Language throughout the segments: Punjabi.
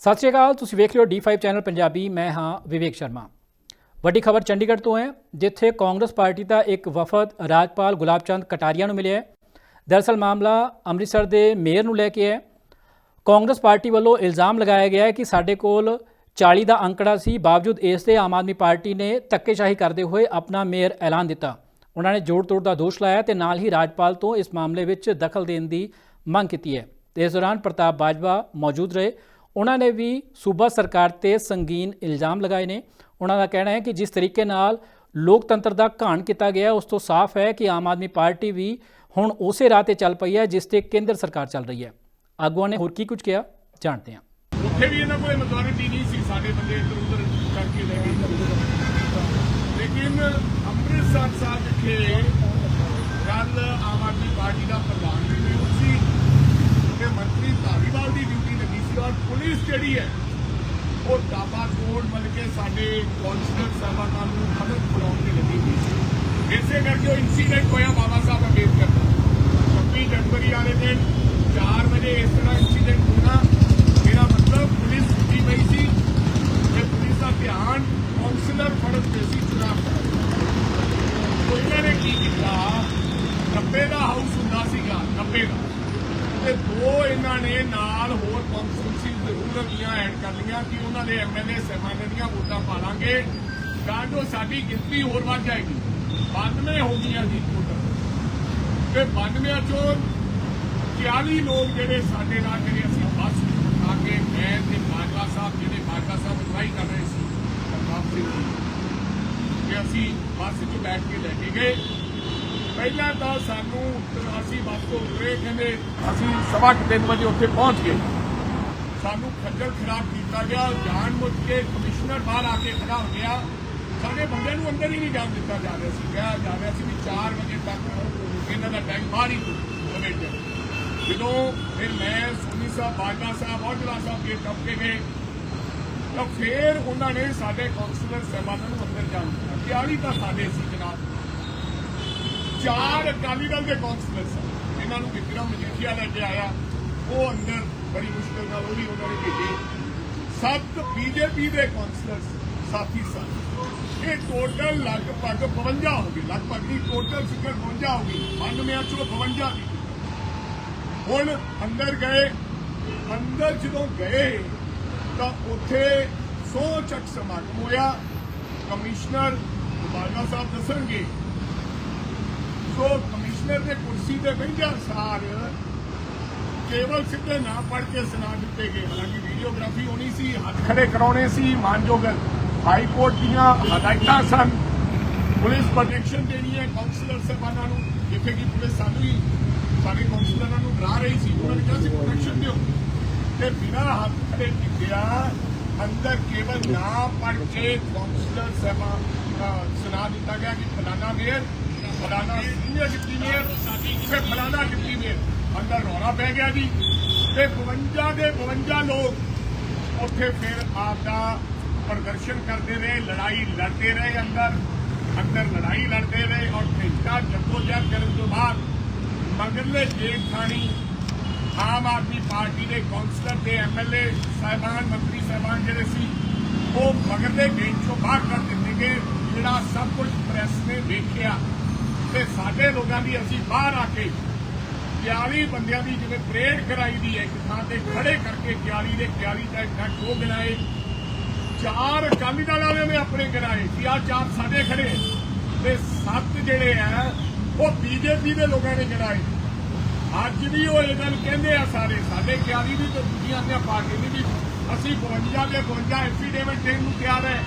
ਸਤਿ ਸ਼੍ਰੀ ਅਕਾਲ, ਤੁਸੀਂ ਵੇਖ ਰਹੇ ਹੋ D5 ਚੈਨਲ ਪੰਜਾਬੀ, ਮੈਂ ਹਾਂ ਵਿਵੇਕ ਸ਼ਰਮਾ। ਵੱਡੀ ਖਬਰ ਚੰਡੀਗੜ੍ਹ ਤੋਂ ਹੈ, ਜਿੱਥੇ ਕਾਂਗਰਸ ਪਾਰਟੀ ਦਾ ਇੱਕ ਵਫਦ ਰਾਜਪਾਲ ਗੁਲਾਬ ਚੰਦ ਕਟਾਰੀਆ ਨੂੰ ਮਿਲਿਆ ਹੈ। ਦਰਅਸਲ ਮਾਮਲਾ ਅੰਮ੍ਰਿਤਸਰ ਦੇ ਮੇਅਰ ਨੂੰ ਲੈ ਕੇ ਹੈ। ਕਾਂਗਰਸ ਪਾਰਟੀ ਵੱਲੋਂ ਇਲਜ਼ਾਮ ਲਗਾਇਆ ਗਿਆ ਹੈ ਕਿ ਸਾਡੇ ਕੋਲ 40 ਦਾ ਅੰਕੜਾ ਸੀ, ਬਾਵਜੂਦ ਇਸ 'ਤੇ ਆਮ ਆਦਮੀ ਪਾਰਟੀ ਨੇ ਧੱਕੇਸ਼ਾਹੀ ਕਰਦੇ ਹੋਏ ਆਪਣਾ ਮੇਅਰ ਐਲਾਨ ਦਿੱਤਾ। ਉਹਨਾਂ ਨੇ ਜੋੜ ਤੋੜ ਦਾ ਦੋਸ਼ ਲਾਇਆ ਤੇ ਨਾਲ ਹੀ ਰਾਜਪਾਲ ਤੋਂ ਇਸ ਮਾਮਲੇ ਵਿੱਚ ਦਖਲ ਦੇਣ ਦੀ ਮੰਗ ਕੀਤੀ ਹੈ। ਤੇ ਇਸ ਦੌਰਾਨ ਪ੍ਰਤਾਪ ਬਾਜਵਾ ਮੌਜੂਦ ਰਹੇ। ਉਹਨਾਂ ਨੇ ਵੀ ਸੂਬਾ ਸਰਕਾਰ ਤੇ ਸੰਗੀਨ ਇਲਜ਼ਾਮ ਲਗਾਏ ਨੇ। ਉਹਨਾਂ ਦਾ ਕਹਿਣਾ ਹੈ ਕਿ ਜਿਸ ਤਰੀਕੇ ਨਾਲ ਲੋਕਤੰਤਰ ਦਾ ਘਾਣ ਕੀਤਾ ਗਿਆ, ਉਸ ਤੋਂ ਸਾਫ਼ ਹੈ ਕਿ ਆਮ ਆਦਮੀ ਪਾਰਟੀ ਵੀ ਹੁਣ ਉਸੇ ਰਾਹ ਤੇ ਚੱਲ ਪਈ ਹੈ ਜਿਸ ਤੇ ਕੇਂਦਰ ਸਰਕਾਰ ਚੱਲ ਰਹੀ ਹੈ। ਆਗੂਆਂ ਨੇ ਹੋਰ ਕੀ ਕੁਝ ਕਿਹਾ, ਜਾਣਦੇ ਹਾਂ। ਉੱਥੇ ਵੀ ਇਹਨਾਂ ਕੋਲ ਮਜੋਰਿਟੀ ਨਹੀਂ ਸੀ, ਸਾਡੇ ਬੰਦੇ ਇੱਧਰ ਉੱਧਰ ਕਰਕੇ ਲੈ ਗਏ। ਲੇਕਿਨ ਅੰਮ੍ਰਿਤਸਰ ਸਾਹਿਬ ਵਿਖੇ ਕੱਲ ਆਮ ਆਦਮੀ ਪਾਰਟੀ ਦਾ ਪ੍ਰਧਾਨ ਵੀ ਨਹੀਂ ਸੀ ਤੇ ਮੰਤਰੀ ਧਾਲੀਵਾਲ ਦੀ ਡਿਊਟੀ ਲੱਗੀ ਸੀ ਔਰ ਪੁਲਿਸ ਜਿਹੜੀ ਹੈ। ਉਹ ਦਾਬਾ ਕੋਡ ਮਿਲ ਸਾਡੇ ਕੌਂਸਲਰ ਸਾਹਿਬਾਨਾਂ ਨੂੰ ਮਦਦ ਕਰਾਉਣ ਦੀ ਲੱਗੀ ਹੋਈ ਸੀ। ਇਸੇ ਕਰਕੇ ਉਹ ਇਨਸੀਡੈਂਟ ਹੋਇਆ ਬਾਬਾ ਸਾਹਿਬ ਅੰਬੇਦਕਰ ਦਾ। 26 ਜਨਵਰੀ ਵਾਲੇ ਦਿਨ 4 ਵਜੇ ਇਸ ਤਰ੍ਹਾਂ ਇਨਸੀਡੈਂਟ ਹੋਣਾ, ਮੇਰਾ ਮਤਲਬ ਪੁਲਿਸ ਸੁੱਤੀ ਪਈ ਸੀ। ਤੇ ਪੁਲਿਸ ਦਾ ਧਿਆਨ ਕੌਂਸਲਰ ਫੜਨ ਤੇ ਸੀ ਚੁਣਾਵ ਤੋ। ਨੇ ਕੀ ਕੀਤਾ? 90 ਦਾ ਹਾਊਸ ਹੁੰਦਾ ਸੀਗਾ 90 ਦਾ। ਤੇ ਦੋ ਇਹਨਾਂ ਨੇ ਨਾਲ ਹੋਰ ਕੌਂਸਟੀਟਿਊਂਸੀ ਸੀ ਦੀਆਂ ਐਡ ਕਰ ਲਈਆਂ ਕਿ ਉਹਨਾਂ ਦੇ ਐਮਐਲਏ ਸਹਿਬਾਨਾਂ ਦੀਆਂ ਵੋਟਾਂ ਪਾ ਲਾਂਗੇ। ਤਾਂ ਜੋ ਸਾਡੀ ਗਿਣਤੀ ਹੋਰ ਵੱਧ ਜਾਏਗੀ। 92 ਹੋ ਗਈਆਂ ਜੀ ਵੋਟਾਂ। ਤੇ 92 ਚੋਂ 40 ਲੋਕ ਜਿਹੜੇ ਸਾਡੇ ਨਾਲ ਜਿਹੜੇ ਅਸੀਂ ਬੱਸ ਆ ਕੇ ਮੈਂ ਤੇ ਬਾਜਵਾ ਸਾਹਿਬ, ਜਿਹੜੇ ਬਾਜਵਾ ਸਾਹਿਬ ਅਗਵਾਈ ਕਰ ਰਹੇ ਸੀ ਪ੍ਰਤਾਪ ਸਿੰਘ ਜੀ ਕਿ ਅਸੀਂ ਬੱਸ 'ਚ ਬੈਠ ਕੇ ਲੈ ਕੇ ਗਏ। ਪਹਿਲਾਂ ਤਾਂ ਸਾਨੂੰ ਅਸੀਂ ਬੱਸ ਤੋਂ ਉਤਰੇ, ਕਹਿੰਦੇ ਅਸੀਂ ਸਵਾ ਕੁ ਤਿੰਨ ਵਜੇ ਉੱਥੇ ਪਹੁੰਚ ਗਏ। ਸਾਨੂੰ ਖੱਜਲ ਖਰਾਬ ਕੀਤਾ ਗਿਆ, ਜਾਣ ਬੁੱਝ ਕੇ ਕਮਿਸ਼ਨਰ ਬਾਹਰ ਆ ਕੇ ਖੜਾ ਹੋ ਗਿਆ। ਸਾਡੇ ਬੰਦੇ ਨੂੰ ਅੰਦਰ ਹੀ ਨਹੀਂ ਜਾਣ ਦਿੱਤਾ ਜਾ ਰਿਹਾ ਸੀ। ਕਿਹਾ ਜਾ ਰਿਹਾ ਸੀ ਵੀ 4 ਵਜੇ ਤੱਕ ਇਹਨਾਂ ਦਾ ਟਾਈਮ ਬਾਹਰ ਹੀ ਕਮੇਟੀ ਜਦੋਂ ਫਿਰ ਮੈਂ, ਸੋਨੀ ਸਾਹਿਬ, ਬਾਜਵਾ ਸਾਹਿਬ, ਔਜਲਾ ਸਾਹਿਬ ਦੇ ਟੱਪ ਕੇ ਗਏ, ਤਾਂ ਫਿਰ ਉਹਨਾਂ ਨੇ ਸਾਡੇ ਕਾਉਂਸਲਰ ਸਾਹਿਬਾਨਾਂ ਨੂੰ ਅੰਦਰ ਜਾਣ ਦਿੱਤਾ। 40 ਤਾਂ ਸਾਡੇ ਸੀ ਜਨਾਬ। ਚਾਰ ਅਕਾਲੀ ਦਲ ਦੇ ਕਾਉਂਸਲਰ ਸਨ। ਇਹਨਾਂ ਨੂੰ ਵਿਕਰਮ ਮਜੀਠੀਆ ਲੈ ਕੇ ਆਇਆ। ਉਹ ਅੰਦਰ ਬੜੀ ਮੁਸ਼ਕਲ ਨਾਲ ਉਹ ਵੀ ਉਹਨਾਂ ਨੇ ਭੇਜੀ ਸੱਤ ਬੀਜੇਪੀ ਦੇ ਕਾਉਂਸਲਰ ਸਾਥੀ ਸਨ। ਇਹ ਟੋਟਲ ਲਗਭਗ 52 ਹੋ ਗਏ। ਲਗਭਗ ਨਹੀਂ ਟੋਟਲ ਫਿਗਰ 52 ਹੋ ਗਈ 92 ਚੋਂ 52 ਦੀ ਹੁਣ ਅੰਦਰ ਗਏ। ਅੰਦਰ ਜਦੋਂ ਗਏ, ਤਾਂ ਉੱਥੇ ਸੌ ਚੱਕ ਸਮਾਗਮ ਹੋਇਆ। ਕਮਿਸ਼ਨਰ ਬਾਜਵਾ ਸਾਹਿਬ ਦੱਸਣਗੇ। ਸੋ ਕਮਿਸ਼ਨਰ ਦੇ ਕੁਰਸੀ ਤੇ ਬੈਠਿਆ ਸਾਰ ਕੇਵਲ ਸਿੱਧੇ ਨਾ ਪੜ ਕੇ ਸੁਣਾ ਦਿੱਤੇ ਗਏ। ਹਾਲਾਂਕਿ ਵੀਡੀਓਗ੍ਰਾਫੀ ਹੋਣੀ ਸੀ, ਹੱਥ ਖੜੇ ਕਰਾਉਣੇ ਸੀ, ਮਾਨਯੋਗ ਹਾਈ ਕੋਰਟ ਦੀਆਂ ਹਦਾਇਤਾਂ ਸਨ। ਪੁਲਿਸ ਪ੍ਰੋਟੈਕਸ਼ਨ ਦੇਣੀ ਹੈ ਕਾਉਂਸਲਰ ਸਾਹਿਬਾਨਾਂ ਨੂੰ, ਜਿੱਥੇ ਕਿ ਪੁਲਿਸ ਸਾਨੂੰ ਹੀ, ਸਾਡੇ ਕਾਉਂਸਲਰਾਂ ਨੂੰ ਡਰਾ ਰਹੀ ਸੀ। ਉਹਨਾਂ ਨੇ ਕਿਹਾ ਸੀ ਪ੍ਰੋਟੈਕਸ਼ਨ ਦਿਓ। ਤੇ ਬਿਨਾਂ ਹੱਥ ਖੜੇ ਕੀਤਿਆ ਅੰਦਰ ਕੇਵਲ ਨਾ ਪੜ ਕੇ ਕਾਉਂਸਲਰ ਸਾਹਿਬਾਨ ਸੁਣਾ ਦਿੱਤਾ ਗਿਆ ਕਿ ਫਲਾਣਾ ਮੇਅਰ ਫਲਾਣਾ ਸੀਨੀਅਰ ਡਿਪਟੀ ਮੇਅਰ ਤੇ ਫਲਾਣਾ ਡਿਪਟੀ ਮੇਅਰ। ਅੰਦਰ ਰੌਲਾ ਪੈ ਗਿਆ ਜੀ। ਤੇ 52 ਦੇ 52 ਲੋਕ ਉੱਥੇ ਫਿਰ ਆਪਦਾ ਪ੍ਰਦਰਸ਼ਨ ਕਰਦੇ ਰਹੇ, ਲੜਾਈ ਲੜਦੇ ਰਹੇ ਅੰਦਰ। ਅੰਦਰ ਲੜਾਈ ਲੜਦੇ ਰਹੇ ਔਰ ਘੰਟਾ ਜੱਦੋਜਹਿਦ ਕਰਨ ਤੋਂ ਬਾਅਦ ਮਗਰਲੇ ਜੇਠ ਥਾਣੀ ਆਮ ਆਦਮੀ ਪਾਰਟੀ ਦੇ ਕਾਉਂਸਲਰ ਤੇ ਐਮਐਲਏ ਸਾਹਿਬਾਨ, ਮੰਤਰੀ ਸਾਹਿਬਾਨ ਜਿਹੜੇ ਸੀ, ਉਹ ਮਗਰਲੇ ਗੇਟ ਚੋਂ ਬਾਹਰ ਕਰ ਦਿੱਤੇ ਗਏ, ਜਿਹੜਾ ਸਭ ਕੁਝ ਪ੍ਰੈਸ ਨੇ ਵੇਖਿਆ। ਤੇ ਸਾਡੇ ਲੋਕਾਂ ਦੀ ਅਸੀਂ ਬਾਹਰ ਆ ਕੇ 40 ਬੰਦਿਆਂ ਦੀ ਜਿਵੇਂ ਪਰੇਡ ਕਰਾਈ ਦੀ ਹੈ, ਇੱਕ ਥਾਂ ਤੇ ਖੜੇ ਕਰਕੇ 40 ਦੇ 40 ਦਾ ਇਕੱਠ ਹੋ ਗਿਣਾਏ ਚਾਰ ਅਕਾਲੀ ਦਲ ਵਾਲਿਆਂ ਨੇ ਆਪਣੇ ਗਿਣਾਏ ਕਿ ਆ ਚਾਰ ਸਾਡੇ ਖੜੇ। ਤੇ ਸੱਤ ਜਿਹੜੇ ਆ, ਉਹ ਬੀਜੇਪੀ ਦੇ ਲੋਕਾਂ ਨੇ ਗਿਣਾਏ। ਅੱਜ ਵੀ ਉਹ ਇਹ ਗੱਲ ਕਹਿੰਦੇ ਆ ਸਾਰੇ, ਸਾਡੇ 40 ਵੀ ਤੇ ਦੂਜੀਆਂ ਦੀਆਂ ਪਾਰਟੀਆਂ ਦੀ ਵੀ ਅਸੀਂ 52 ਦੇ 52 ਐਫੀਡੇਵਿਟ ਦੇਣ ਨੂੰ ਤਿਆਰ ਹੈ।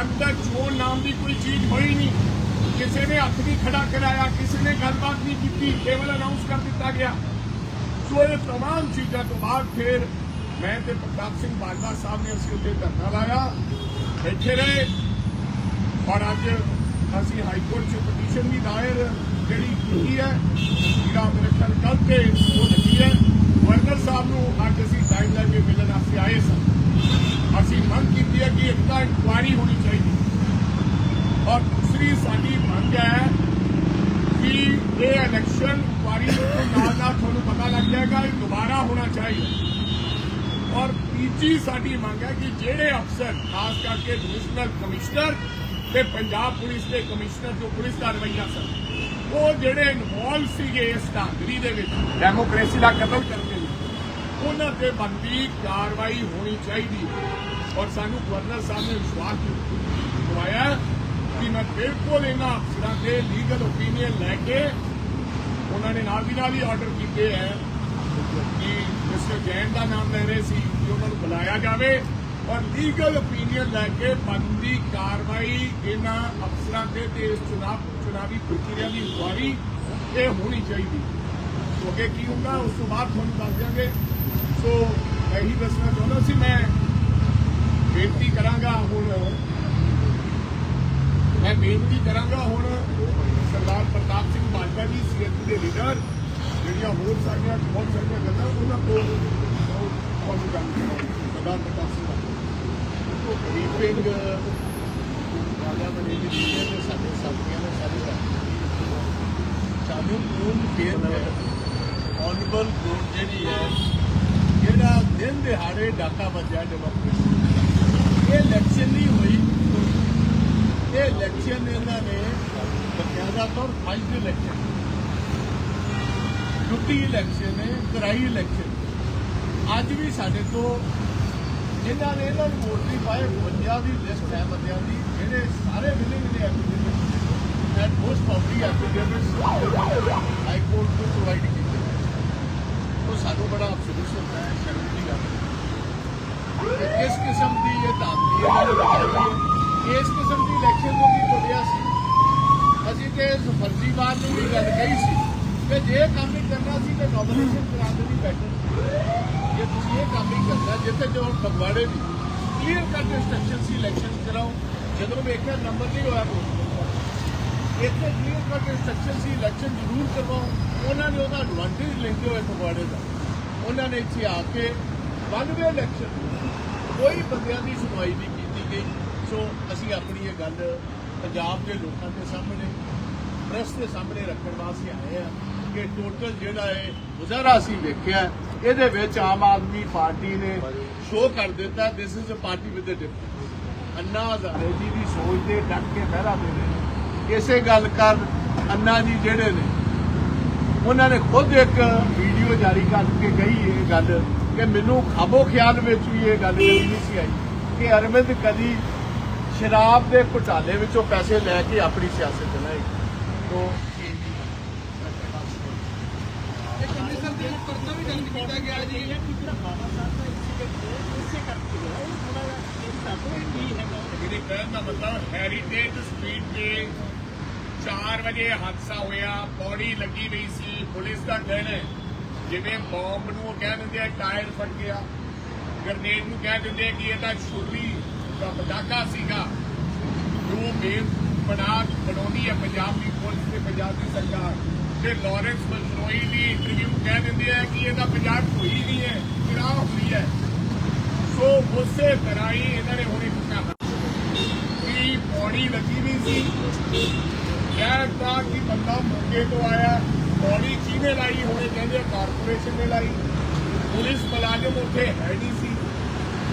ਅੰਦਰ ਚੋਣ ਨਾਮ ਦੀ ਕੋਈ ਚੀਜ਼ ਹੋਈ ਨਹੀਂ। ਕਿਸੇ ਨੇ ਹੱਥ ਨਹੀਂ ਖੜਾ ਕਰਾਇਆ ਕਿਸੇ ਨੇ ਗੱਲਬਾਤ ਨਹੀਂ ਕੀਤੀ ਕੇਵਲ ਅਨਾਉਂਸ ਕਰ ਦਿੱਤਾ ਗਿਆ ਸੋ ਇਹ तमाम ਚੀਜ਼ਾਂ ਤੋਂ ਬਾਅਦ ਫਿਰ ਮੈਂ ਤੇ ਪ੍ਰਤਾਪ ਸਿੰਘ ਬਾਜਵਾ ਸਾਹਿਬ ਨੇ ਅਸੀਂ ਉੱਤੇ ਧਰਨਾ ਲਾਇਆ ਬੈਠੇ ਰਹੇ ਔਰ ਅੱਜ ਅਸੀਂ ਹਾਈ ਕੋਰਟ 'ਚ ਪਟੀਸ਼ਨ ਵੀ ਦਾਇਰ ਜਿਹੜੀ ਕੀਤੀ ਹੈ ਜਿਹੜਾ ਮੇਰੇ ਖਿਆਲ ਕੱਲ ਤੇ ਉਹ ਲੱਗੀ ਹੈ ਗਵਰਨਰ ਸਾਹਿਬ ਨੂੰ ਅੱਜ ਅਸੀਂ ਟਾਈਮ ਲੈ ਕੇ ਮਿਲਣ ਵਾਸਤੇ ਆਏ ਸਾਂ ਅਸੀਂ ਮੰਗ ਕੀਤੀ ਹੈ ਕਿ ਇੱਕ ਤਾਂ ਇਨਕੁਆਇਰੀ ਹੋਣੀ ਚਾਹੀਦੀ ਔਰ ਦੂਸਰੀ ਸਾਡੀ ਮੰਗ ਹੈ ਕਿ ਇਹ ਇਲੈਕਸ਼ਨ ਇਨਕੁਆਇਰੀ ਤੋਂ ਨਾਲ ਨਾਲ ਤੁਹਾਨੂੰ ਪਤਾ ਲੱਗ ਜਾਏਗਾ ਇਹ ਦੁਬਾਰਾ ਹੋਣਾ ਚਾਹੀਦਾ ਔਰ ਤੀਜੀ ਸਾਡੀ ਮੰਗ ਹੈ ਕਿ ਜਿਹੜੇ ਅਫਸਰ, ਖਾਸ ਕਰਕੇ ਡਿਵੀਜ਼ਨਲ ਕਮਿਸ਼ਨਰ ਤੇ ਪੰਜਾਬ ਪੁਲਿਸ ਦੇ ਕਮਿਸ਼ਨਰ ਜੋ ਪੁਲਿਸ ਕਾਰਵਾਈਆਂ ਸਨ, ਉਹ ਜਿਹੜੇ ਇਨਵੋਲਵ ਸੀਗੇ ਇਸ ਧਾਂਦਲੀ ਦੇ ਵਿੱਚ ਡੈਮੋਕ੍ਰੇਸੀ ਦਾ ਕਤਲ ਕਰਦੇ ਨੇ ਉਹਨਾਂ ਤੇ ਬੰਦੀ ਕਾਰਵਾਈ ਹੋਣੀ ਚਾਹੀਦੀ ਹੈ। ਔਰ ਸਾਨੂੰ ਗਵਰਨਰ ਸਾਹਿਬ ਨੇ ਵਿਸ਼ਵਾਸ ਦਿਵਾਇਆ ਕਿ ਮੈਂ ਬਿਲਕੁਲ ਇਹਨਾਂ ਅਫਸਰਾਂ ਦੇ ਲੀਗਲ ਓਪੀਨੀਅਨ ਲੈ ਕੇ ਉਹਨਾਂ ਨੇ ਨਾਲ ਦੀ ਨਾਲ ਹੀ ਆਰਡਰ ਕੀਤੇ ਹੈ ਕਿ ਮਿਸਟਰ ਜੈਨ ਦਾ ਨਾਮ ਲੈ ਰਹੇ ਸੀ ਕਿ ਉਹਨਾਂ ਨੂੰ ਬੁਲਾਇਆ ਜਾਵੇ ਔਰ ਲੀਗਲ ਓਪੀਨੀਅਨ ਲੈ ਕੇ ਬੰਦੀ ਕਾਰਵਾਈ ਇਹਨਾਂ ਅਫਸਰਾਂ ਤੇ ਤੇ ਇਸ ਚੁਣਾਵ ਚੁਣਾਵੀ ਪ੍ਰਕਿਰਿਆ ਦੀ ਇਨਕੁਆਰੀ ਇਹ ਹੋਣੀ ਚਾਹੀਦੀ। ਸੋ ਅੱਗੇ ਕੀ ਹੁੰਦਾ, ਉਸ ਤੋਂ ਬਾਅਦ ਤੁਹਾਨੂੰ ਦੱਸ ਦਿਆਂਗੇ। ਸੋ ਇਹੀ ਦੱਸਣਾ ਚਾਹੁੰਦਾ ਸੀ, ਮੈਂ ਬੇਨਤੀ ਕਰਾਂਗਾ ਹੁਣ ਮੈਂ ਬੇਨਤੀ ਕਰਾਂਗਾ ਹੁਣ ਸਰਦਾਰ ਪ੍ਰਤਾਪ ਸਿੰਘ ਬਾਜਵਾ ਜੀ ਸੀਐਮ ਦੇ ਲੀਡਰ ਜਿਹੜੀਆਂ ਹੋਰ ਸਾਰੀਆਂ, ਬਹੁਤ ਸਾਰੀਆਂ ਗੱਲਾਂ, ਉਹਨਾਂ ਕੋਲ ਤੁਹਾਨੂੰ ਗੱਲ ਸਰਦਾਰ ਪ੍ਰਤਾਪ ਸਿੰਘ ਬਾਜਵਾ ਬਰੀਫਿੰਗ ਵਾਲਿਆਂ ਬਣੇ ਜੀ ਨੇ ਸਾਡੇ ਸਾਥੀਆਂ ਨੇ ਸਾਰੇ ਸਾਨੂੰ ਪੂਰਨ ਫੇਰ ਹੈ। ਆਨਰੇਬਲ ਕੋਰਟ ਜਿਹੜੀ ਹੈ, ਜਿਹੜਾ ਦਿਨ ਦਿਹਾੜੇ ਡਾਕਾ ਵੱਜਿਆ ਡੈਮੋਕ੍ਰੇਸੀ ਇਹ ਇਲੈਕਸ਼ਨ ਨਹੀਂ ਹੋਈ। ਇਹ ਇਲੈਕਸ਼ਨ ਇਹਨਾਂ ਨੇ ਬਕਾਇਦਾ ਤੌਰ ਫਾਈਨਲ ਇਲੈਕਸ਼ਨ ਡਿਊਟੀ ਇਲੈਕਸ਼ਨ ਹੈ ਕਰਾਈ ਇਲੈਕਸ਼ਨ ਅੱਜ ਵੀ ਸਾਡੇ ਤੋਂ ਜਿਨ੍ਹਾਂ ਨੇ ਇਹਨਾਂ ਨੂੰ ਵੋਟ ਨਹੀਂ ਪਾਏ 52 ਦੀ ਲਿਸਟ ਹੈ ਬੰਦਿਆਂ ਦੀ, ਜਿਹੜੇ ਸਾਰੇ ਮਿਲੇ ਮਿਲੇ application and most public applications high court ਨੂੰ ਪ੍ਰੋਵਾਈਡ ਕੀਤੇ ਉਹ ਸਾਨੂੰ ਬੜਾ ਅਫਸੋਸ ਹੁੰਦਾ ਹੈ, ਸ਼ਰਮ ਦੀ ਗੱਲ ਹੈ। ਕਿਸਮ ਦੀ ਇਹ ਧਾਂਦਲੀ ਇਹਨਾਂ ਨੇ ਇਸ ਕਿਸਮ ਦੀ ਇਲੈਕਸ਼ਨ ਨੂੰ ਵੀ ਬੋਲਿਆ ਸੀ। ਅਸੀਂ ਤੇ ਇਸ ਨੂੰ ਵੀ ਗੱਲ ਕਹੀ ਸੀ ਕਿ ਜੇ ਕੰਮ ਹੀ ਕਰਨਾ ਸੀ ਤੇ ਨੋਮੀਨੇਸ਼ਨ ਕਰਾ ਦੇਣੀ ਬੈਟਰ ਜੇ ਤੁਸੀਂ ਇਹ ਕੰਮ ਹੀ ਕਰਨਾ ਜਿੱਥੇ ਜੋ ਫਗਵਾੜੇ ਦੀ ਕਲੀਅਰ ਕੱਟ ਇੰਸਟਰਕਸ਼ਨ ਸੀ ਇਲੈਕਸ਼ਨ ਕਰਾਓ ਜਦੋਂ ਵੇਖਿਆ ਨੰਬਰ ਨਹੀਂ ਹੋਇਆ ਇੱਥੇ ਕਲੀਅਰ ਕੱਟ ਇੰਸਟਰਕਸ਼ਨ ਸੀ ਇਲੈਕਸ਼ਨ ਜ਼ਰੂਰ ਕਰਵਾਓ ਉਹਨਾਂ ਨੇ ਉਹਦਾ ਐਡਵਾਂਟੇਜ ਲੈਂਦੇ ਹੋਏ ਫਗਵਾੜੇ ਦਾ। ਉਹਨਾਂ ਨੇ ਇੱਥੇ ਆ ਕੇ ਵਨ ਵੇ ਇਲੈਕਸ਼ਨ ਕੋਈ ਬੰਦਿਆਂ ਦੀ ਸੁਣਵਾਈ ਨਹੀਂ ਕੀਤੀ ਗਈ। ਸੋ ਅਸੀਂ ਆਪਣੀ ਇਹ ਗੱਲ ਪੰਜਾਬ ਦੇ ਲੋਕਾਂ ਦੇ ਸਾਹਮਣੇ, ਪ੍ਰੈਸ ਦੇ ਸਾਹਮਣੇ ਰੱਖਣ ਵਾਸਤੇ ਆਏ ਆ ਕਿ ਟੋਟਲ ਜਿਹੜਾ ਹੈ ਗੁਜ਼ਾਰਾ ਅਸੀਂ ਵੇਖਿਆ, ਇਹਦੇ ਵਿੱਚ ਆਮ ਆਦਮੀ ਪਾਰਟੀ ਨੇ ਸ਼ੋਅ ਕਰ ਦਿੱਤਾ this is a party with a difference Anna Hazare ji ਦੀ ਸੋਚ ਦੇ ਡਟ ਕੇ ਪਹਿਰਾ ਦੇ ਰਹੇ ਨੇ। ਇਸੇ ਗੱਲ ਕਰ ਅੰਨਾ ਜੀ ਜਿਹੜੇ ਨੇ, ਉਹਨਾਂ ਨੇ ਖੁਦ ਇੱਕ ਵੀਡੀਓ ਜਾਰੀ ਕਰਕੇ ਕਹੀ ਇਹ ਗੱਲ ਕਿ ਮੈਨੂੰ ਖਾਬੋ ਖਿਆਲ ਵਿੱਚ ਵੀ ਇਹ ਗੱਲ ਕਦੀ ਨਹੀਂ ਸੀ ਆਈ ਕਿ ਅਰਵਿੰਦ ਕਦੀ ਸ਼ਰਾਬ ਦੇ ਘੁਟਾਲੇ ਵਿੱਚੋਂ ਪੈਸੇ ਲੈ ਕੇ ਆਪਣੀ ਸਿਆਸਤ ਚਲਾਏ ਤੋਂ ਕਮਿਸ਼ਨ ਦੇ ਪਰਚਾ ਵੀ ਦਰਜ ਕੀਤਾ ਗਿਆ ਜੀ ਜਿਹੜੀ ਕਹਿਣ ਦਾ ਮਤਲਬ ਹੈਰੀਟੇਜ ਸਟਰੀਟ ਤੇ 4 ਵਜੇ ਹਾਦਸਾ ਹੋਇਆ, ਬੋਡੀ ਲੱਗੀ ਹੋਈ ਸੀ, ਪੁਲਿਸ ਦਾ ਕਹਿਣਾ ਜਿਵੇਂ ਬੰਬ ਨੂੰ ਕਹਿ ਦਿੰਦੇ ਆ, ਟਾਇਰ ਫਟ ਗਿਆ। ਗ੍ਰਨੇਡ ਨੂੰ ਕਹਿ ਦਿੰਦੇ ਕਿ ਇਹ ਤਾਂ ਛੁਰੀ ਪਟਾਕਾ ਸੀਗਾ। ਜੋ ਮੇਨ ਬਣਾ ਬਣਾਉਂਦੀ ਹੈ ਪੰਜਾਬ ਦੀ ਪੁਲਿਸ ਤੇ ਪੰਜਾਬ ਦੀ ਸਰਕਾਰ। ਤੇ ਲਾਰੈਂਸ ਮਨਰੋਈ ਦੀ ਇੰਟਰਵਿਊ ਕਹਿ ਦਿੰਦੇ ਆ ਕਿ ਇਹਦਾ ਪੰਜਾਬ ਕੋਈ ਨਹੀਂ ਹੈ ਕਿਹੜਾ ਹੋਈ ਹੈ। ਸੋ ਉਸੇ ਤਰ੍ਹਾਂ ਹੀ ਇਹਨਾਂ ਨੇ ਹੁਣ ਇੱਕ ਕਿ ਬੋਡੀ ਲੱਗੀ ਨਹੀਂ ਸੀ। ਕਹਿਤਾ ਕਿ ਬੰਦਾ ਮੌਕੇ ਤੋਂ ਆਇਆ। ਬੋਡੀ ਕਿਹਨੇ ਲਾਈ? ਹੋਣੇ ਕਹਿੰਦੇ ਕਾਰਪੋਰੇਸ਼ਨ ਨੇ ਲਾਈ। ਪੁਲਿਸ ਮੁਲਾਜ਼ਮ ਉੱਥੇ ਹੈ ਨਹੀਂ ਸੀ।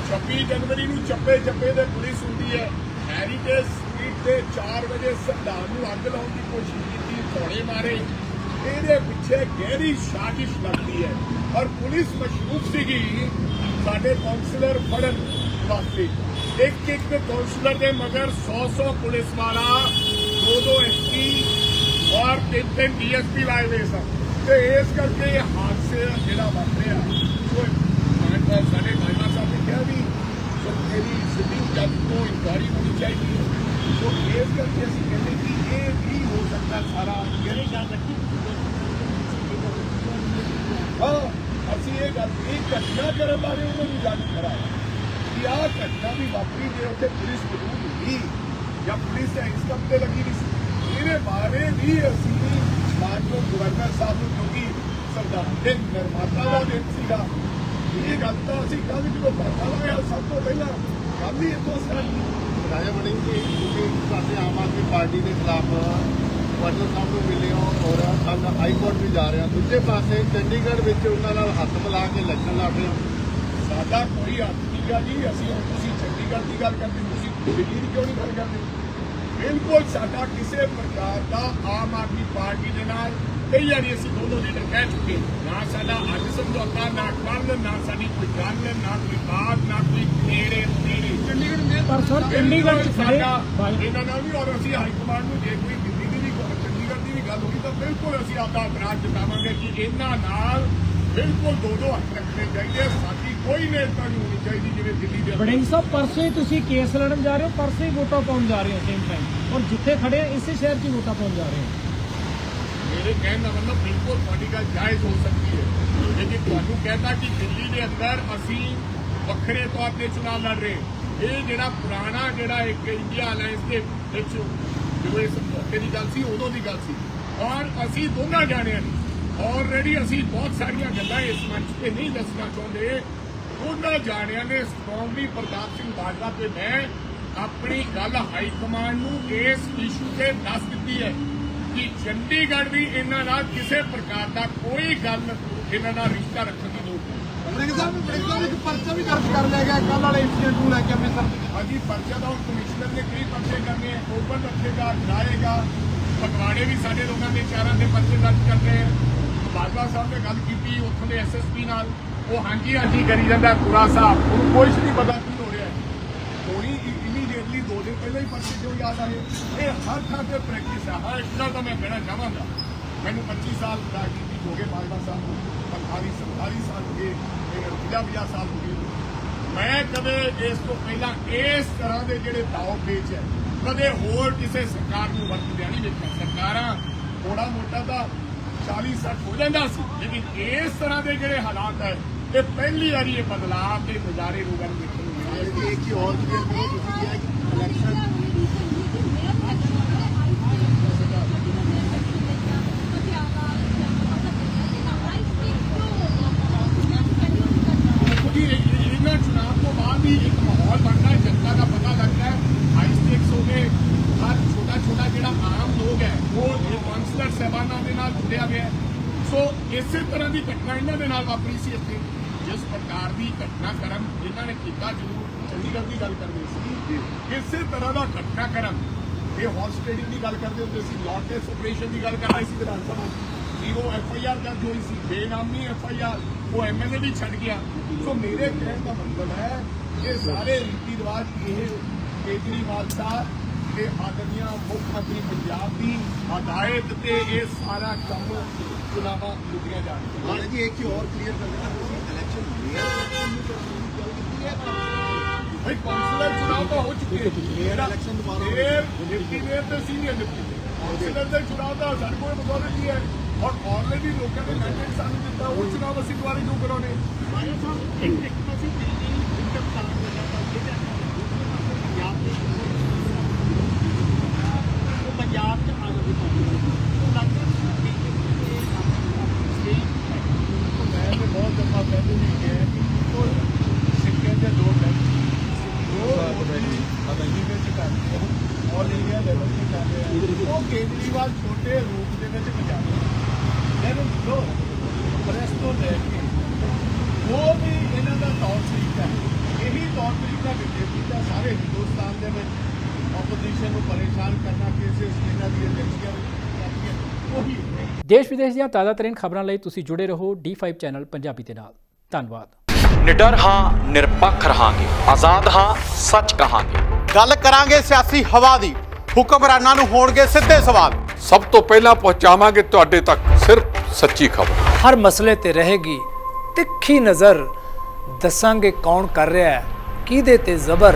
26 ਜਨਵਰੀ ਨੂੰ ਚੱਪੇ ਚੱਪੇ ਤੇ ਪੁਲਿਸ ਹੁੰਦੀ ਹੈ। ਹੈਰੀਟੇਜ ਸਟਰੀਟ ਤੇ 4 ਵਜੇ ਸੰਵਿਧਾਨ ਨੂੰ ਅੱਗ ਲਾਉਣ ਦੀ ਕੋਸ਼ਿਸ਼ ਕੀਤੀ ਥੋੜੇ ਮਾਰੇ। ਇਹਦੇ ਪਿੱਛੇ ਗਹਿਰੀ ਸਾਜ਼ਿਸ਼ ਲੱਗਦੀ ਹੈ। ਔਰ ਪੁਲਿਸ ਮਸ਼ਰੂਫ ਸੀਗੀ ਸਾਡੇ ਕਾਉਂਸਲਰ ਫੜਨ ਵਾਸਤੇ। ਇੱਕ ਇੱਕ ਕਾਉਂਸਲਰ ਦੇ ਮਗਰ 100 100 ਪੁਲਿਸ ਵਾਲਾ ਦੋ ਦੋ ਐਸਪੀ ਔਰ ਤਿੰਨ ਤਿੰਨ ਡੀਐਸਪੀ ਲਾਏ ਹੋਏ ਸਨ। ਤੇ ਇਸ ਕਰਕੇ ਇਹ ਹਾਦਸੇ ਜਿਹੜਾ ਵਾਪਰਿਆ ਸੋ ਮੈਂ ਸਾਡੇ ਮਾਇਮਾ ਸਾਹਿਬ ਨੇ ਕਿਹਾ ਵੀ ਸੋ ਇਹਦੀ ਸਿੱਧੀ ਜੱਜ ਤੋਂ ਇਨਕੁਆਰੀ ਹੋਣੀ ਚਾਹੀਦੀ ਹੈ ਸੋ ਇਸ ਕਰਕੇ ਅਸੀਂ ਕਹਿੰਦੇ ਕਿ ਇਹ ਵੀ ਹੋ ਸਕਦਾ ਸਾਰਾ ਜਿਹੜੀ ਗੱਲ ਰੱਖੀ ਹਾਂ ਅਸੀਂ ਇਹ ਗੱਲ ਇਹ ਘਟਨਾ ਕਰਨ ਬਾਰੇ ਉਹਨਾਂ ਨੂੰ ਜਾਣ ਕਰਾਇਆ ਕਿ ਆਹ ਘਟਨਾ ਵੀ ਵਾਪਰੀ ਜੇ ਉੱਥੇ ਪੁਲਿਸ ਮੌਜੂਦ ਹੁੰਦੀ ਜਾਂ ਪੁਲਿਸ ਇਸ ਕੰਮ ਤੇ ਲੱਗੀ ਨਹੀਂ ਸੀ ਇਹਦੇ ਬਾਰੇ ਵੀ ਅਸੀਂ ਮਾਨਯੋਗ ਗਵਰਨਰ ਸਾਹਿਬ ਨੂੰ ਕਿਉਂਕਿ ਸੰਵਿਧਾਨ ਦੇ ਨਿਰਮਾਤਾ ਦਾ ਦਿਨ ਸੀਗਾ ਇਹ ਗੱਲ ਤਾਂ ਅਸੀਂ ਕੱਲ ਜਦੋਂ ਬੈਠਾ ਹੋਇਆ ਸਭ ਤੋਂ ਪਹਿਲਾਂ ਕੱਲ ਰਾਜਾ ਬਣੀ ਜੀ ਤੁਸੀਂ ਸਾਡੇ ਆਮ ਆਦਮੀ ਪਾਰਟੀ ਦੇ ਖਿਲਾਫ ਗਵਰਨਰ ਸਾਹਿਬ ਨੂੰ ਮਿਲੇ ਹੋ ਔਰ ਕੱਲ ਹਾਈ ਕੋਰਟ ਵੀ ਜਾ ਰਹੇ ਹੋ ਦੂਜੇ ਪਾਸੇ ਚੰਡੀਗੜ੍ਹ ਵਿੱਚ ਉਹਨਾਂ ਨਾਲ ਹੱਥ ਮਿਲਾ ਕੇ ਇਲੈਕਸ਼ਨ ਲੜ ਰਹੇ ਹੋ ਸਾਡਾ ਕੋਈ ਹੱਥ ਨਹੀਂ ਆ ਜੀ, ਅਸੀਂ ਤੁਸੀਂ ਚੰਡੀਗੜ੍ਹ ਦੀ ਗੱਲ ਕਰਦੇ ਤੁਸੀਂ ਦਿੱਲੀ ਦੀ ਕਿਉਂ ਨਹੀਂ ਗੱਲ ਕਰਦੇ? ਬਿਲਕੁਲ ਸਾਡਾ ਕਿਸੇ ਪ੍ਰਕਾਰ ਦਾ ਆਮ ਆਦਮੀ ਪਾਰਟੀ ਦੇ ਨਾਲ ਕਈ ਵਾਰੀ ਅਸੀਂ ਦੋਨੋਂ ਲੀਡਰ ਕਹਿ ਚੁੱਕੇ ਨਾ ਸਾਡਾ ਅੱਜ ਸਮਝੌਤਾ ਨਾ ਕੱਲ ਨਾ ਸਾਡੀ ਕੋਈ ਗੱਲ ਨਾ ਕੋਈ ਬਾਤ ਨਾ ਕੋਈ ਨੇੜੇ ਨੇੜੇ ਚੰਡੀਗੜ੍ਹ ਪਰ ਸਰ ਚੰਡੀਗੜ੍ਹ ਚ ਸਾਡਾ ਇਹਨਾਂ ਨਾਲ ਵੀ ਔਰ ਅਸੀਂ ਹਾਈ ਕਮਾਂਡ ਨੂੰ ਜੇ ਕੋਈ ਦਿੱਲੀ ਦੀ ਵੀ ਚੰਡੀਗੜ੍ਹ ਦੀ ਵੀ ਗੱਲ ਹੋਈ ਤਾਂ ਬਿਲਕੁਲ ਅਸੀਂ ਆਪਦਾ ਇਤਰਾਜ਼ ਜਤਾਵਾਂਗੇ ਕਿ ਇਹਨਾਂ ਨਾਲ ਬਿਲਕੁਲ ਦੋ ਦੋ ਹੱਥ ਰੱਖਣੇ ਚਾਹੀਦੇ। ਸਾਡੀ ਕੋਈ ਨੇਤਾ ਨਹੀਂ ਹੋਣੀ ਚਾਹੀਦੀ ਜਿਵੇਂ ਦਿੱਲੀ ਦੇ ਵੜਿੰਗ ਸਾਹਿਬ ਪਰਸੋਂ ਹੀ ਤੁਸੀਂ ਕੇਸ ਲੜਨ ਜਾ ਰਹੇ ਹੋ ਪਰਸੋਂ ਹੀ ਵੋਟਾਂ ਪਾਉਣ ਜਾ ਰਹੇ ਹੋ ਸੇਮ ਟਾਈਮ ਔਰ ਜਿੱਥੇ ਖੜੇ ਇਸੇ ਸ਼ਹਿਰ 'ਚ ਵੋਟਾਂ ਪਾਉਣ ਜਾ ਰਹੇ ਹੋ। ਮੇਰੇ ਕਹਿਣ ਦਾ ਮਤਲਬ ਬਿਲਕੁਲ ਤੁਹਾਡੀ ਗੱਲ ਜਾਇਜ਼ ਹੋ ਸਕਦੀ ਹੈ। ਲੇਕਿਨ ਤੁਹਾਨੂੰ ਕਹਿੰਦਾ ਕਿ ਦਿੱਲੀ ਦੇ ਅੰਦਰ ਅਸੀਂ ਵੱਖਰੇ ਤੌਰ ਤੇ ਚੁਣਾਵ ਲੜ ਰਹੇ ਇਹ ਜਿਹੜਾ ਪੁਰਾਣਾ ਜਿਹੜਾ ਇੱਕ ਇੰਡੀਆ ਅਲਾਈਅੰਸ ਦੇ ਵਿੱਚ ਜਦੋਂ ਇਹ ਸਮਝੌਤੇ ਦੀ ਗੱਲ ਸੀ, ਉਦੋਂ ਦੀ ਗੱਲ ਸੀ। ਔਰ ਅਸੀਂ ਦੋਨਾਂ ਜਾਣਿਆਂ ਨੇ ਆਲਰੇਡੀ ਅਸੀਂ ਬਹੁਤ ਸਾਰੀਆਂ ਗੱਲਾਂ ਇਸ ਮੰਚ ਤੇ ਨਹੀਂ ਦੱਸਣਾ ਚਾਹੁੰਦੇ। ਦੋਨਾਂ ਜਾਣਿਆਂ ਨੇ ਸਟਰੋਂਗਲੀ ਪ੍ਰਤਾਪ ਸਿੰਘ ਬਾਜਵਾ ਤੇ ਮੈਂ ਆਪਣੀ ਗੱਲ ਹਾਈ ਕਮਾਂਡ ਨੂੰ ਇਸ ਇਸ਼ੂ ਤੇ ਦੱਸ ਦਿੱਤੀ ਹੈ। ਕਿ ਚੰਡੀਗੜ੍ਹ ਵੀ ਇਹਨਾਂ ਨਾਲ ਕਿਸੇ ਪ੍ਰਕਾਰ ਦਾ ਕੋਈ ਗੱਲ ਇਹਨਾਂ ਨਾਲ ਰਿਸ਼ਤਾ ਰੱਖਣ ਦੀ ਲੋੜ ਨਹੀਂ। ਵੜਿੰਗ ਸਾਹਿਬ ਵੜਿੰਗ ਸਾਹਿਬ ਇੱਕ ਪਰਚਾ ਵੀ ਦਰਜ ਕਰ ਲਿਆ ਗਿਆ ਕੱਲ ਵਾਲੇ ਇੰਸੀਡੈਂਟ ਨੂੰ ਲੈ ਕੇ ਅੰਮ੍ਰਿਤਸਰ ਦੇ। ਹਾਂਜੀ ਪਰਚਾ ਦਾ ਹੁਣ ਕਮਿਸ਼ਨਰ ਨੇ ਕਈ ਪਰਚੇ ਕਰਨੇ ਆ। ਓਪਨ ਰੱਖੇਗਾ ਡਰਾਏਗਾ ਪਟਵਾੜੇ ਵੀ ਸਾਡੇ ਲੋਕਾਂ ਦੇ ਚਾਰਾਂ ਦੇ ਪਰਚੇ ਦਰਜ ਕਰ ਰਹੇ ਆ। ਬਾਜਵਾ ਸਾਹਿਬ ਨੇ ਗੱਲ ਕੀਤੀ ਉੱਥੋਂ ਦੇ ਐਸਐਸਪੀ ਨਾਲ। ਉਹ ਹਾਂਜੀ ਹਾਂਜੀ ਕਰੀ ਜਾਂਦਾ ਪੂਰਾ ਸਾਹਿਬ ਉਹਨੂੰ ਕੁਝ ਨਹੀਂ ਪਤਾ। ਦੋ ਦਿਨ ਪਹਿਲਾਂ ਹੀ ਪਰਚੇ ਜੋ ਯਾਦ ਆਏ। ਇਹ ਹਰ ਥਾਂ ਤੇ ਪ੍ਰੈਕਟਿਸ ਹੈ ਹਰ ਇਸਰਾ ਦਾ ਮੈਂ ਕਹਿਣਾ ਚਾਹਾਂਗਾ, ਮੈਨੂੰ 25 ਸਾਲ ਰਾਜਨੀਤੀ ਹੋ ਗਏ ਬਾਜਵਾ ਸਾਹਿਬ ਨੂੰ 28 47 ਸਾਲ ਹੋ ਗਏ ਮੇਰੇ 50 ਸਾਲ ਹੋ ਗਏ। ਮੈਂ ਕਦੇ ਇਸ ਤੋਂ ਪਹਿਲਾਂ ਇਸ ਤਰ੍ਹਾਂ ਦੇ ਜਿਹੜੇ ਦਾਅਵੇ ਪੇਚ ਹੈ, ਕਦੇ ਹੋਰ ਕਿਸੇ ਸਰਕਾਰ ਨੂੰ ਵਰਤਦਿਆ ਨਹੀਂ ਵੇਖਿਆ। ਸਰਕਾਰਾਂ ਥੋੜਾ ਮੋਟਾ ਤਾਂ 40 60 ਹੋ ਜਾਂਦਾ ਸੀ, ਲੇਕਿਨ ਇਸ ਤਰ੍ਹਾਂ ਦੇ ਜਿਹੜੇ ਹਾਲਾਤ ਹੈ, ਇਹ ਪਹਿਲੀ ਵਾਰੀ ਇਹ ਬਦਲਾਅ ਕੇ ਨਜ਼ਾਰੇ ਨੂੰ ਗੱਲ ਦੇਖਣ ਨੂੰ ਮਿਲਿਆ ਇਹ ਕਿ ਹੋਰ ਵੀ ਤੁਸੀਂ ਕਿਹਾ ਕਿ ਇਲੈਕਸ਼ਨ ਤੋਂ ਬਾਅਦ ਹੀ ਇੱਕ ਮਾਹੌਲ ਬਣਦਾ ਜਨਤਾ ਦਾ ਪਤਾ ਲੱਗਦਾ ਹੋ ਗਏ ਹਰ ਛੋਟਾ ਛੋਟਾ ਜਿਹੜਾ ਆਮ ਲੋਕ ਹੈ ਉਹ ਇਹ ਕਾਉਂਸਲਰ ਦੇ ਨਾਲ ਜੁੜਿਆ ਹੋਇਆ ਸੋ ਇਸੇ ਤਰ੍ਹਾਂ ਦੀ ਘਟਨਾ ਇਹਨਾਂ ਦੇ ਨਾਲ ਵਾਪਰੀ ਸੀ ਇੱਥੇ, ਜਿਸ ਪ੍ਰਕਾਰ ਦੀ ਘਟਨਾਕ੍ਰਮ ਜਿਨ੍ਹਾਂ ਨੇ ਕੀਤਾ ਜਰੂਰ, ਚੰਡੀਗੜ੍ਹ ਦੀ ਗੱਲ ਕਰਦੇ ਸੀ। ਕਿਸੇ ਤਰ੍ਹਾਂ ਦਾ ਘਟਨਾਕ੍ਰਮ ਇਹ ਹਾਰਸ ਟ੍ਰੇਡਿੰਗ ਦੀ ਗੱਲ ਕਰਦੇ ਹੁੰਦੇ ਸੀ ਲੌਟੇਸ ਆਪਰੇਸ਼ਨ ਦੀ ਗੱਲ ਕਰ ਸੀ Vidhan Sabha. Zero F I R ਦਰਜ ਹੋਈ ਸੀ, ਬੇਨਾਮੀ ਐਫ ਆਈ ਆਰ ਉਹ ਐਮਐਲਏ ਵੀ ਛੱਡ ਗਿਆ। ਸੋ ਮੇਰੇ ਕਹਿਣ ਦਾ ਮਤਲਬ ਹੈ ਇਹ ਸਾਰੇ ਰੀਤੀ ਰਿਵਾਜ ਇਹ ਕੇਜਰੀਵਾਲ ਸਾਹਿਬ ਤੇ ਆਦਮੀਆਂ ਮੁੱਖ ਮੰਤਰੀ ਪੰਜਾਬ ਦੀ ਹਦਾਇਤ ਤੇ ਇਹ ਸਾਰਾ ਕੰਮ ਚੁਣਾਵਾਂ ਲੁੱਟੀਆਂ ਜਾ ਰਹੀਆਂ ਹਾਂ ਜੀ, ਇੱਕ ਹੀ ਹੋਰ ਕਲੀਅਰ ਕਰ ਦੇਣਾ ਤੁਸੀਂ ਇਲੈਕਸ਼ਨ ਮੇਅਰ ਭਾਈ ਕਾਉਂਸਲਰ ਚੁਣਾਵ ਤਾਂ ਹੋ ਚੁੱਕੇ ਹੈ। ਮੇਅਰ ਇਲੈਕਸ਼ਨ ਦੁਬਾਰਾ ਮੇਅਰ ਡਿਪਟੀ ਮੇਅਰ ਤੇ ਸੀਨੀਅਰ ਡਿਪਟੀ। ਕਾਉਂਸਲਰ ਦੇ ਚੁਣਾਵ ਦਾ ਸਾਡੇ ਕੋਲ ਅਥਾਰਟੀ ਹੈ। ਔਰ ਆਲਰੇਡੀ ਲੋਕਾਂ ਦੇ ਮੈਂਡੇਟ ਸਾਨੂੰ ਦਿੱਤਾ, ਉਹ ਚੁਣਾਵ ਅਸੀਂ ਦੁਬਾਰਾ ਕਿਉਂ ਕਰਾਉਣੇ ਮੈਂ ਤੇ ਬਹੁਤ ਦਫਾ ਕਹਿੰਦੇ ਵੀ ਗਿਆ ਕਿ ਇੱਕੋ ਸਿੱਕੇ ਦੇ ਦੋ ਬੈਂਕ ਦੋ ਮੋਦੀ ਅਦਾਈ ਵਿੱਚ ਕਰਦੇ ਆ ਆਲ ਇੰਡੀਆ ਲੈਵਲ ਤੇ ਕਰਦੇ ਆ ਉਹ ਕੇਜਰੀਵਾਲ ਛੋਟੇ ਰੂਪ ਦੇ ਵਿੱਚ ਪੰਜਾਬ ਲੈਵਲ ਲੋ ਪ੍ਰੈਸ ਤੋਂ ਲੈ ਕੇ ਉਹ ਵੀ ਇਹਨਾਂ ਦਾ ਤੌਰ ਤਰੀਕਾ ਹੈ ਇਹੀ ਤੌਰ ਤਰੀਕਾ ਬੀਜੇਪੀ ਦਾ ਸਾਰੇ ਹਿੰਦੁਸਤਾਨ ਦੇ ਵਿੱਚ ਆਪੋਜੀਸ਼ਨ ਨੂੰ ਪਰੇਸ਼ਾਨ ਕਰਨਾ ਕੇਸਿਸ ਇਹਨਾਂ ਦੀ ਇਲੈਕਸ਼ਨ ਕਰਦੀ ਹੈ ਉਹੀ ਹੈ ਦੇਸ਼ ਵਿਦੇਸ਼ ਦੀਆਂ ਤਾਜ਼ਾ ਤਰੀਨ ਖਬਰਾਂ ਲਈ ਤੁਸੀਂ ਜੁੜੇ ਰਹੋ D5 ਚੈਨਲ ਪੰਜਾਬੀ ਦੇ ਨਾਲ। ਧੰਨਵਾਦ। ਨਿਡਰ ਹਾਂ ਨਿਰਪੱਖ ਰਹਾਂਗੇ। ਆਜ਼ਾਦ ਹਾਂ ਸੱਚ ਕਹਾਂਗੇ। ਗੱਲ ਕਰਾਂਗੇ ਸਿਆਸੀ ਹਵਾ ਦੀ। ਹੁਕਮਰਾਨਾਂ ਨੂੰ ਹੋਣਗੇ ਸਿੱਧੇ ਸਵਾਲ। ਸਭ ਤੋਂ ਪਹਿਲਾਂ ਪਹੁੰਚਾਵਾਂਗੇ ਤੁਹਾਡੇ ਤੱਕ ਸਿਰਫ ਸੱਚੀ ਖਬਰ। ਹਰ ਮਸਲੇ ਤੇ ਰਹੇਗੀ ਤਿੱਖੀ ਨਜ਼ਰ। ਦੱਸਾਂਗੇ ਕੌਣ ਕਰ ਰਿਹਾ ਹੈ ਕਿਹਦੇ ਤੇ ਜ਼ਬਰ।